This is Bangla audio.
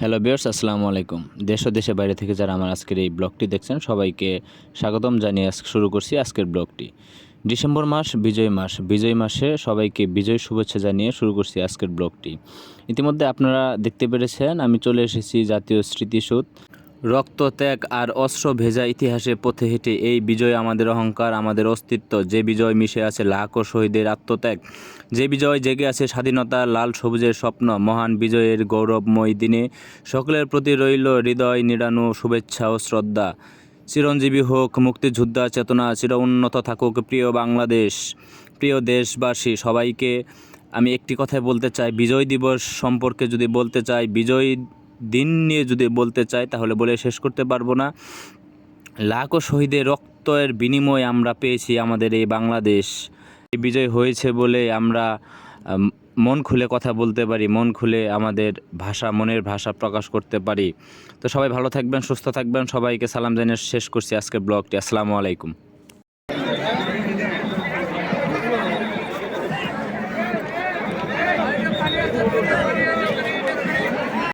হ্যালো বিয়ার্স আসসালামু আলাইকুম। দেশ ও দেশের বাইরে থেকে যারা আমার আজকের এই ব্লগটি দেখছেন, সবাইকে স্বাগতম জানিয়ে আজকে শুরু করছি আজকের ব্লগটি। ডিসেম্বর মাস, বিজয় মাস। বিজয় মাসে সবাইকে বিজয় শুভেচ্ছা জানিয়ে শুরু করছি আজকের ব্লগটি। ইতিমধ্যে আপনারা দেখতে পেরেছেন, আমি চলে এসেছি জাতীয় স্মৃতিসৌধ। রক্ত ত্যাগ আর অস্ত্র ভেজা ইতিহাসে পথে হেঁটে এই বিজয় আমাদের অহংকার, আমাদের অস্তিত্ব। যে বিজয় মিশে আছে লাখো শহীদের আত্মত্যাগ, যে বিজয় জেগে আছে স্বাধীনতা, লাল সবুজের স্বপ্ন, মহান বিজয়ের গৌরবময় দিনে সকলের প্রতি রইল হৃদয় নিড়ানো শুভেচ্ছা ও শ্রদ্ধা। চিরঞ্জীবী হোক মুক্তিযোদ্ধা চেতনা, চির উন্নত থাকুক প্রিয় বাংলাদেশ, প্রিয় দেশবাসী, সবাইকে আমি একটি কথাই বলতে চাই। বিজয় দিবস সম্পর্কে যদি বলতে চাই, বিজয় দিন নিয়ে যদি বলতে চাই, তাহলে বলে শেষ করতে পারব না। লাখো শহীদের রক্তের বিনিময়ে আমরা পেয়েছি আমাদের এই বাংলাদেশ। এই বিজয় হয়েছে বলে আমরা মন খুলে কথা বলতে পারি, মন খুলে আমাদের ভাষা, মনের ভাষা প্রকাশ করতে পারি। তো সবাই ভালো থাকবেন, সুস্থ থাকবেন। সবাইকে সালাম জানিয়ে শেষ করছি আজকের ব্লগটি। আসসালামু আলাইকুম।